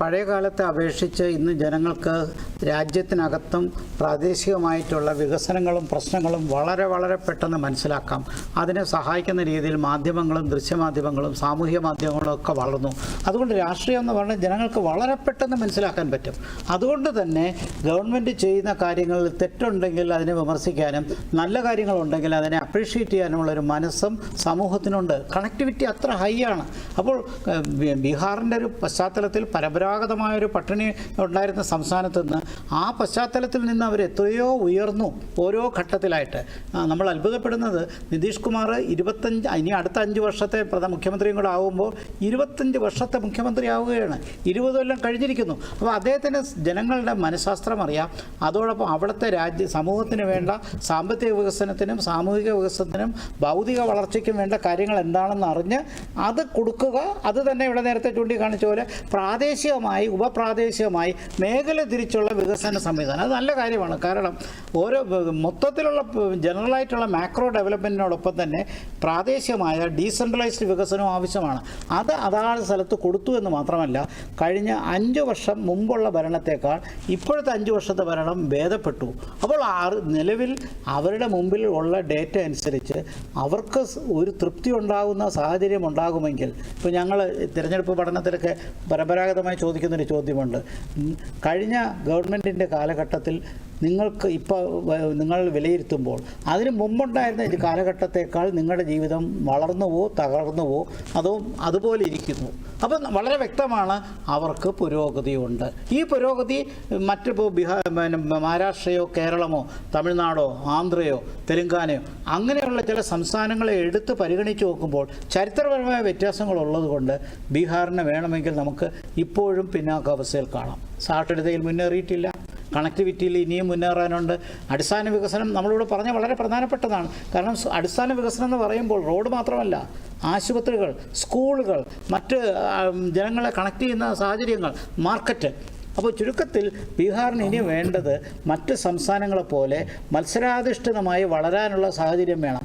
പഴയ കാലത്തെ അപേക്ഷിച്ച് ഇന്ന് ജനങ്ങൾക്ക് രാജ്യത്തിനകത്തും പ്രാദേശികമായിട്ടുള്ള വികസനങ്ങളും പ്രശ്നങ്ങളും വളരെ വളരെ പെട്ടെന്ന് മനസ്സിലാക്കാം. അതിനെ സഹായിക്കുന്ന രീതിയിൽ മാധ്യമങ്ങളും ദൃശ്യമാധ്യമങ്ങളും സാമൂഹ്യ മാധ്യമങ്ങളും ഒക്കെ വളർന്നു. അതുകൊണ്ട് രാഷ്ട്രീയം എന്ന് പറഞ്ഞാൽ ജനങ്ങൾക്ക് വളരെ പെട്ടെന്ന് മനസ്സിലാക്കാൻ പറ്റും. അതുകൊണ്ട് തന്നെ ഗവൺമെന്റ് ചെയ്യുന്ന കാര്യങ്ങളിൽ തെറ്റുണ്ടെങ്കിൽ അതിനെ വിമർശിക്കാനും നല്ല കാര്യങ്ങളുണ്ടെങ്കിൽ അതിനെ അപ്രീഷിയേറ്റ് ചെയ്യാനുമുള്ള ഒരു മനസ്സും സമൂഹത്തിനുണ്ട്. കണക്ടിവിറ്റി അത്ര ഹൈ ആണ്. അപ്പോൾ ബീഹാറിന്റെ ഒരു പശ്ചാത്തലത്തിൽ പരമ്പരാഗതമായ ഒരു പട്ടിണി ഉണ്ടായിരുന്ന സംസ്ഥാനത്ത് നിന്ന് ആ പശ്ചാത്തലത്തിൽ നിന്ന് അവർ എത്രയോ ഉയർന്നു ഓരോ ഘട്ടത്തിലായിട്ട്. നമ്മൾ അത്ഭുതപ്പെടുന്നത് നിതീഷ് കുമാർ ഇരുപത്തഞ്ച് ഇനി അടുത്ത അഞ്ച് വർഷത്തെ പ്രധാന മുഖ്യമന്ത്രിയും കൂടെ ആകുമ്പോൾ ഇരുപത്തഞ്ച് വർഷത്തെ മുഖ്യമന്ത്രി ആവുകയാണ്. ഇരുപത് കൊല്ലം കഴിഞ്ഞിരിക്കുന്നു. അപ്പോൾ അദ്ദേഹത്തിന് ജനങ്ങളുടെ മനഃശാസ്ത്രം അറിയാം. അതോടൊപ്പം അവിടുത്തെ രാജ്യ സമൂഹത്തിന് വേണ്ട സാമ്പത്തിക വികസനത്തിനും സാമൂഹിക വികസനത്തിനും ഭൗതിക വളർച്ചയ്ക്കും വേണ്ട കാര്യങ്ങൾ എന്താണെന്ന് അറിഞ്ഞ് അത് കൊടുക്കുക. അത് തന്നെ ഇവിടെ നേരത്തെ ചൂണ്ടിക്കാണിച്ച പോലെ പ്രാദേശികമായി ഉപപ്രാദേശികമായി മേഖല തിരിച്ചുള്ള വികസന സംവിധാനം. അത് നല്ല കാര്യമാണ്. കാരണം ഓരോ മൊത്തത്തിലുള്ള ജനറലായിട്ടുള്ള മാക്രോ ഡെവലപ്മെന്റിനോടൊപ്പം തന്നെ പ്രാദേശികമായ ഡീസെൻട്രലൈസ്ഡ് വികസനവും ആവശ്യമാണ്. അത് അതാത് സ്ഥലത്ത് കൊടുത്തു എന്ന് മാത്രമല്ല കഴിഞ്ഞ അഞ്ച് വർഷം മുമ്പുള്ള ഭരണത്തേക്കാൾ ഇപ്പോഴത്തെ അഞ്ച് വർഷത്തെ ഭരണം ഭേദപ്പെട്ടു. അപ്പോൾ നിലവിൽ അവരുടെ മുമ്പിൽ ഉള്ള ഡേറ്റ അനുസരിച്ച് അവർക്ക് ഒരു തൃപ്തി ഉണ്ടാകുന്ന സാഹചര്യം ഉണ്ടാകുമെങ്കിൽ ഇപ്പോൾ ഞങ്ങൾ തിരഞ്ഞെടുപ്പ് പഠനത്തിലൊക്കെ പരമ്പരാഗതമായി ചോദിക്കുന്നൊരു ചോദ്യമുണ്ട്. കഴിഞ്ഞ ഗവൺമെന്റിന്റെ കാലഘട്ടത്തിൽ നിങ്ങൾക്ക് ഇപ്പോൾ നിങ്ങൾ വിലയിരുത്തുമ്പോൾ അതിന് മുമ്പുണ്ടായിരുന്ന കാലഘട്ടത്തേക്കാൾ നിങ്ങളുടെ ജീവിതം വളർന്നുവോ തകർന്നുവോ അതോ അതുപോലെ ഇരിക്കുന്നു. അപ്പം വളരെ വ്യക്തമാണ് അവർക്ക് പുരോഗതിയുണ്ട്. ഈ പുരോഗതി ബിഹാർ പിന്നെ മഹാരാഷ്ട്രയോ കേരളമോ തമിഴ്നാടോ ആന്ധ്രയോ തെലുങ്കാനയോ അങ്ങനെയുള്ള ചില സംസ്ഥാനങ്ങളെ എടുത്ത് പരിഗണിച്ച് നോക്കുമ്പോൾ ചരിത്രപരമായ വ്യത്യാസങ്ങളുള്ളത് കൊണ്ട് ബീഹാറിനെ വേണമെങ്കിൽ നമുക്ക് ഇപ്പോഴും പിന്നാക്കാവസ്ഥയിൽ കാണാം. സാക്ഷരതയിൽ മുന്നേറിയിട്ടില്ല. കണക്ടിവിറ്റിയിൽ ഇനിയും മുന്നേറാനുണ്ട്. അടിസ്ഥാന വികസനം നമ്മളിവിടെ പറഞ്ഞ വളരെ പ്രധാനപ്പെട്ടതാണ്. കാരണം അടിസ്ഥാന വികസനം എന്ന് പറയുമ്പോൾ റോഡ് മാത്രമല്ല ആശുപത്രികൾ സ്കൂളുകൾ മറ്റ് ജനങ്ങളെ കണക്ട് ചെയ്യുന്ന സാഹചര്യങ്ങൾ മാർക്കറ്റ്. അപ്പോൾ ചുരുക്കത്തിൽ ബീഹാറിന് ഇനി വേണ്ടത് മറ്റ് സംസ്ഥാനങ്ങളെപ്പോലെ മത്സരാധിഷ്ഠിതമായി വളരാനുള്ള സാഹചര്യം വേണം.